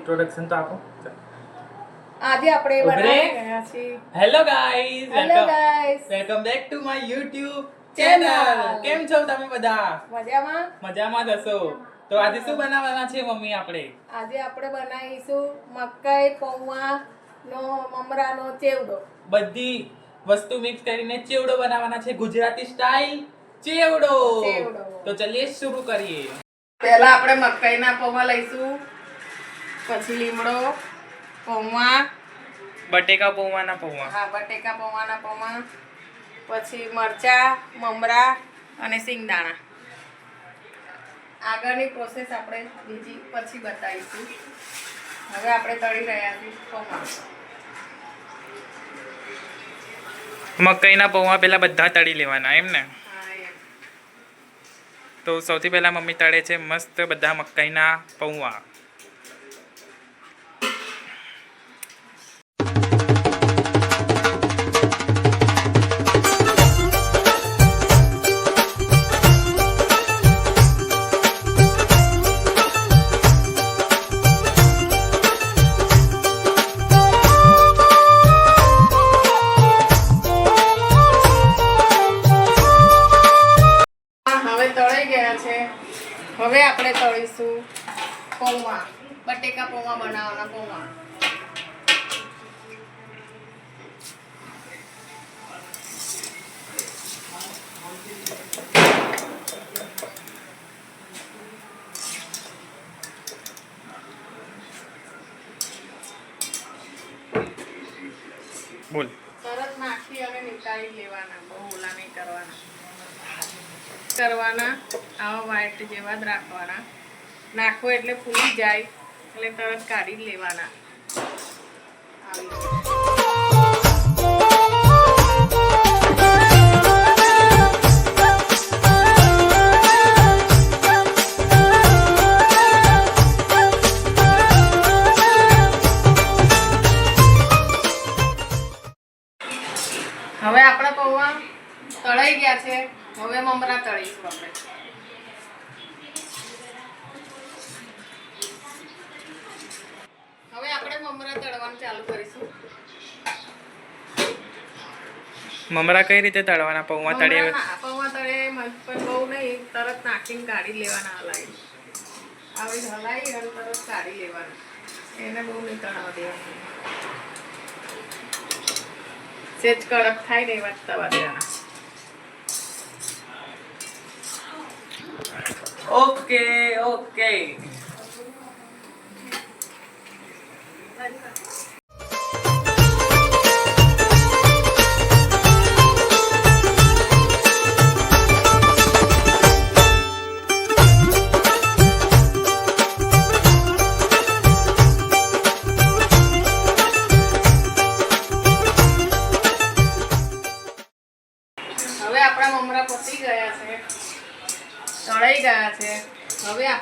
Introduction તો આપો. આજે આપણે બનાવી રહ્યા છીએ. Hello guys hello guys welcome back to my YouTube channel કેમ છો તમે બધા? મજામાં? મજામાં જ હશો. તો આજે શું બનાવવાના છે મમ્મી આપણે? આજે આપણે બનાવીશું મકાઈ પૌવા નો મમરાનો ચેવડો. બધી વસ્તુ મિક્સ કરીને ચેવડો બનાવવાના છે. ગુજરાતી સ્ટાઇલ ચેવડો. ચેવડો. તો ચલીએ શરૂ કરીએ. પહેલા આપણે મકાઈના પૌવા લઈશું. પછી લીમડો પૌવા. બટેકા પૌવાના પૌવા. હા બટેકા પૌવાના પૌવા. પછી મરચા મમરા અને સિંગદાણા આગળની પ્રોસેસ આપણે બીજી પછી બતાવીશું. હવે આપણે તળી રહ્યા છીએ પૌવા. મકાઈના પૌવા પહેલાં બધા તળી લેવાના એમ ને? તો સૌથી પહેલા મમ્મી તળે છે મસ્ત બધા મકાઈના પૌવા. હવે આપણે તળીશું પૌવા. બટેકા પૌવા બનાવવાના પૌવા. બોલ. તરત નાખી અને નીકાળી લેવાના બહુ ઓલા નહીં કરવાના. કરવાના આવા વાઇટ જેવા જ રાખવાના. નાખો એટલે ફૂલી જાય એટલે તરત કાઢી લેવાના. મમરા તળવાનું ચાલુ કરીશું. મમરા કઈ રીતે તળવાના? પૌવા તળે પૌવા તળે પણ બહુ નહીં તરત નાખીને કાઢી લેવાના હલાવી આવી હલાવી અને તરત કાઢી લેવાના. એને બહુ નહીં તળાવવા દેવાનું. સેજ કડક થાય ને એવા તવા દેવાના. Okay okay.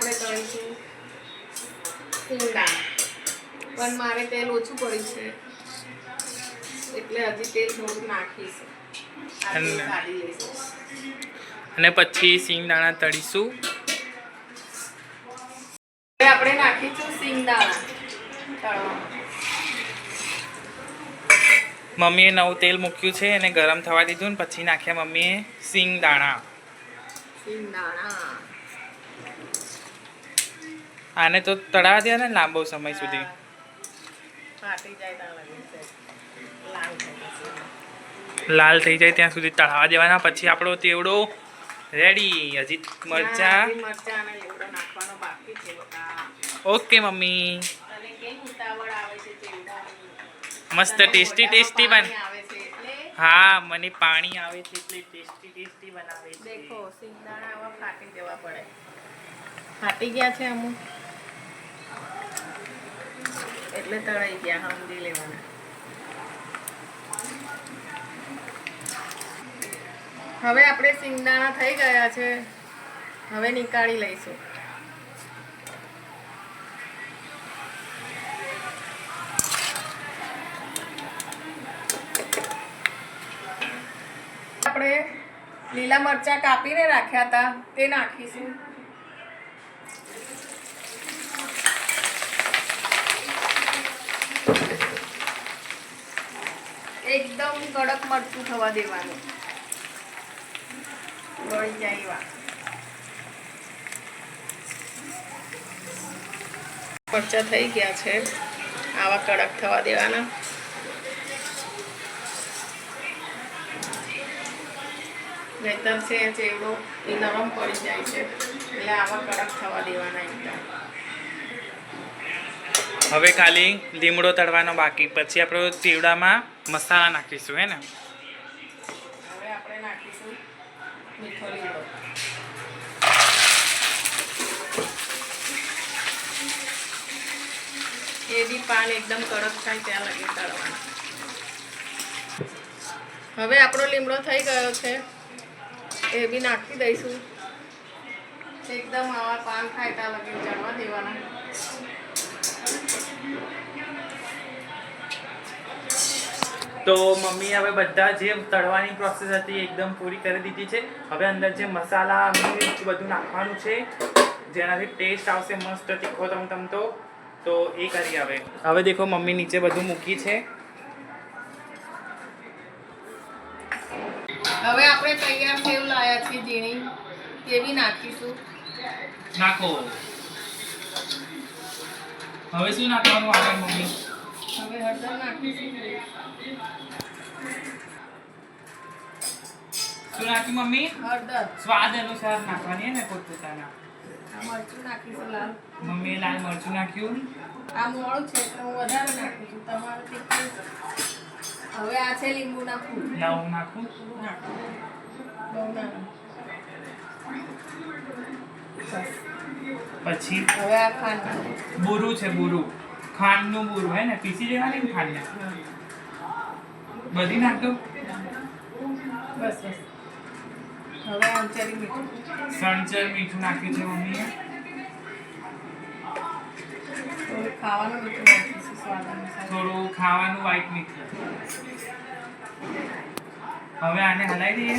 આપણે તળીશું ઈંડા પણ મારે તેલ ઓછું પડ્યું છે. એટલે હજી તેલ થોડું નાખીશ. અને- પછી સિંગદાણા તળીશું. આપણે નાખીશું સિંગદાણા તળવા. મમ્મીએ નવું તેલ મૂક્યું છે અને ગરમ થવા દીધું ને પછી નાખ્યા મમ્મીએ સિંગદાણા સિંગદાણા આને તો તળાવા દે ને લાંબો સમય સુધી. લાલ થઈ જાય ત્યાં સુધી તળાવા દેવાના. પછી આપણો તેવડો રેડી. હજી મરચા. Okay mummy? મસ્ત ટેસ્ટી ટેસ્ટી બન હા મને પાણી આવે છે એટલે ટેસ્ટી ટેસ્ટી બનાવે છે. દેખો સિંગદાણા આવા ફાટી જવા પડે. ફાટી ગયા છે અમુક. એટલે તળાઈ ગયા, સમજી લેવાના. હવે આપણે સિંગદાણા થઈ ગયા છે. હવે નીકાળી લઈશું. આપણે લીલા મરચાં કાપીને રાખ્યા હતા, તે નાખીશું. એકદમ કડક મરચું થવા દેવાનું. ગળી જાય એવા. મરચા થઈ ગયા છે. આવા કડક થવા દેવાના. નહીતર છે ચેવડો એ નરમ પડી જાય છે. એટલે આવા કડક થવા દેવાના એકદમ. હવે ખાલી લીમડો તળવાનો બાકી. પછી આપણે ચીવડામાં મસાલા નાખીશું, હે ને? હવે નાખીશું એ બી પાન એકદમ કડક થાય ત્યાં લગી તળવાના. હવે આપણો લીમડો થઈ ગયો છે. એ બી નાખી દઈશું. એકદમ આવા પાન થાય ત્યાં લગી ચડવા દેવાના. તો મમ્મી હવે બધા જે તળવાની પ્રોસેસ હતી એકદમ પૂરી કરી દીધી છે. હવે અંદર જે મસાલા મિર્ચ બધું નાખવાનું છે. જેનાથી ટેસ્ટ આવશે મસ્ત તીખો તમ તમ તો. તો એ કરી હવે. હવે દેખો મમ્મી નીચે બધું મૂકી છે. હવે આપણે તૈયાર સેવ લાયા છીએ ઝીણી. કેવી બી નાખીશું. નાખો. હવે શું નાખવાનું આગળ મમ્મી? હવે હળદર નાખીશું. શું નાખ્યું મમ્મી હળદર. સ્વાદ અનુસાર નાખવાની ને પોતપોતાના. આ મરચું નાખીશું લાલ. મમ્મીએ લાલ મરચું નાખ્યું. આ મોળું છે એટલે હું વધારે નાખું છું. તમારે તીખું હવે આ છે લીંબુ નાખું લાવું નાખું. પછી હવે આ ખાંડ. બુરું છે બુરું. ખાંડનું બુરું હે ને? પીસી દેવાની ને ખાંડને? બધી નાખ દો. બસ બસ. હવે આંચરી મીઠું. નાખ્યું છે મમ્મીએ. થોડું ખાવાનું મીઠું નાખીશું સ્વાદ અનુસાર. થોડું ખાવાનું વ્હાઈટ મીઠું. હવે આને હલાવી દઈએ.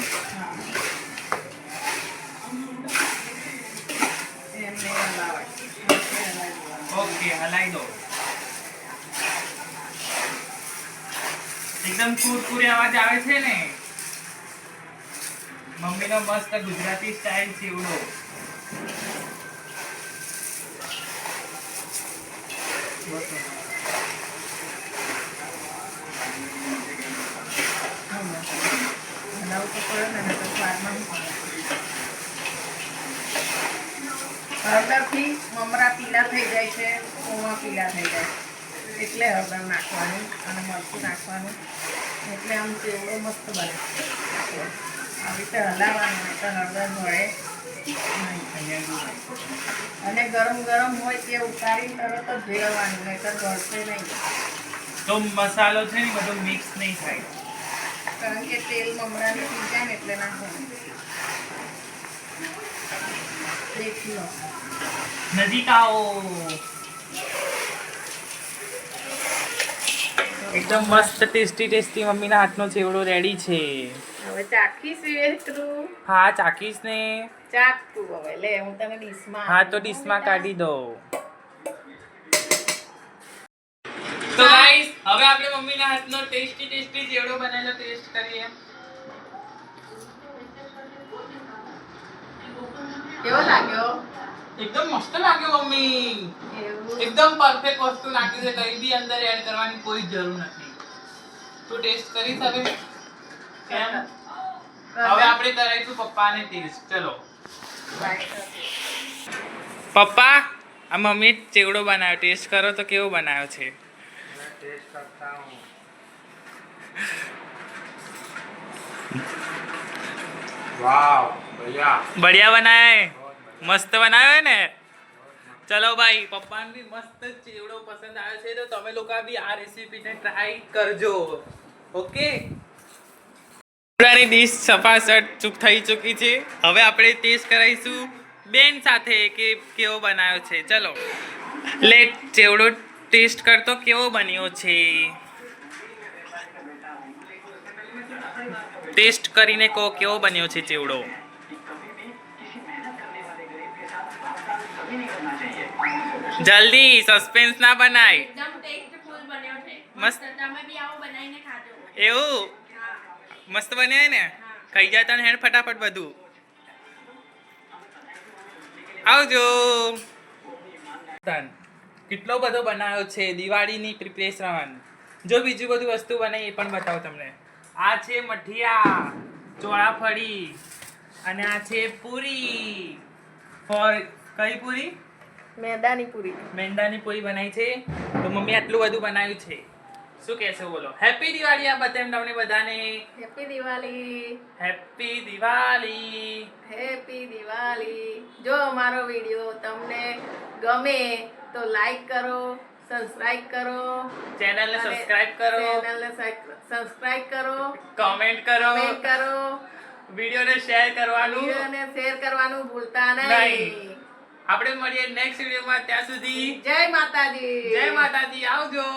ઓકે હલાવી દો. એકદમ કુરકુરી અવાજ આવે છે ને? મમ્મીનો મસ્ત ગુજરાતી સ્ટાઇલ ચીવડો. હળદરથી મમરા પીલા થઈ જાય છે ઓવા પીલા થઈ જાય એટલે હળદર નાખવાનું અને મરચું નાખવાનું. એટલે આમ ચેવડો મસ્ત બને. રીતે હલાવવાનું નહીં હળદર મળે અને ગરમ ગરમ હોય તે ઉતારી તરત જ ભેળવવાનું નહીં તો ગળશે નહીં. તો મસાલો છે ને બધો મિક્સ નહીં થાય. કારણ કે તેલ મમરાની પી જાય ને એટલે ના બને નજીક આવો એકદમ મસ્ત ટેસ્ટી ટેસ્ટી મમ્મીના હાથનો ચેવડો રેડી છે. હવે ચાખીશ એટલું. હા ચાખીશ ને. ચાખતું હવે. લે હું તને ડીશમાં હા તો ડીશમાં કાઢી દો તો ગાઈસ હવે આપણે મમ્મીના હાથનો ટેસ્ટી ટેસ્ટી જેવડો બનેલો ટેસ્ટ કરીએ. કેવો લાગ્યો? એકદમ મસ્ત લાગ્યો મમ્મી. એકદમ પરફેક્ટ વસ્તુ નાખી છે. કઈ બી અંદર એડ કરવાની કોઈ જરૂર નથી. તું ટેસ્ટ કરીશ હવે. કેમ પપ્પા આ મમ્મી ચેવડો બનાવ્યો? ટેસ્ટ કરો તો કેવો બનાવ્યો છે? વાવ બઢિયા. બઢિયા બનાવે. મસ્ત બનાવે ને? ચલો ભાઈ પપ્પાને બી મસ્ત ચેવડો પસંદ આવ્યો છે. તો તમે લોકો બી આ રેસીપીને ટ્રાય કરજો. ઓકે ચેવડાની ડીશ સફાસટ ચૂક થઈ ચૂકી છે. હવે આપણે ટેસ્ટ કરાવીશું બેન સાથે કે કેવો બનાવ્યો છે. ચલો. લેટ ચેવડો ટેસ્ટ કરતો કેવો બન્યો છે? ટેસ્ટ કરીને કહો કેવો બન્યો છે ચેવડો? જલ્દી સસ્પેન્સ ના બનાય. મસ્ત. તમે બી આવો બનાવીને ખાજો. એવું? મસ્ત બન્યા ને? ખાઈ જાય તને હેડ ફટાફટ બધું. આવજો. કેટલો બધો બનાવ્યો છે દિવાળીની પ્રિપરેશન જો બીજું બધું વસ્તુ બનાવી એ પણ બતાવો તમને. આ છે મઠિયા ચોળાફળી અને આ છે પૂરી. ફોર કઈ પૂરી? મેંદાની પૂરી. મેંદાની પૂરી બનાવી છે. તો મમ્મી આટલું બધું બનાવ્યું છે. શું કહેશો બોલો? હેપી દિવાળી આ બધા તમને બધાને. Happy Diwali. Happy Diwali. Happy Diwali. જો અમારો વીડિયો તમને ગમે તો લાઈક કરો સબસ્ક્રાઇબ કરો. ચેનલને સબસ્ક્રાઇબ કરો. ચેનલને સબસ્ક્રાઇબ કરો. કમેન્ટ કરો. કમેન્ટ કરો. વિડીયોને શેર કરવાનું. વિડીયોને શેર કરવાનું ભૂલતા નહીં. આપણે મળીએ નેક્સ્ટ વિડીયોમાં ત્યાં સુધી જય માતાજી. જય માતાજી. આવજો.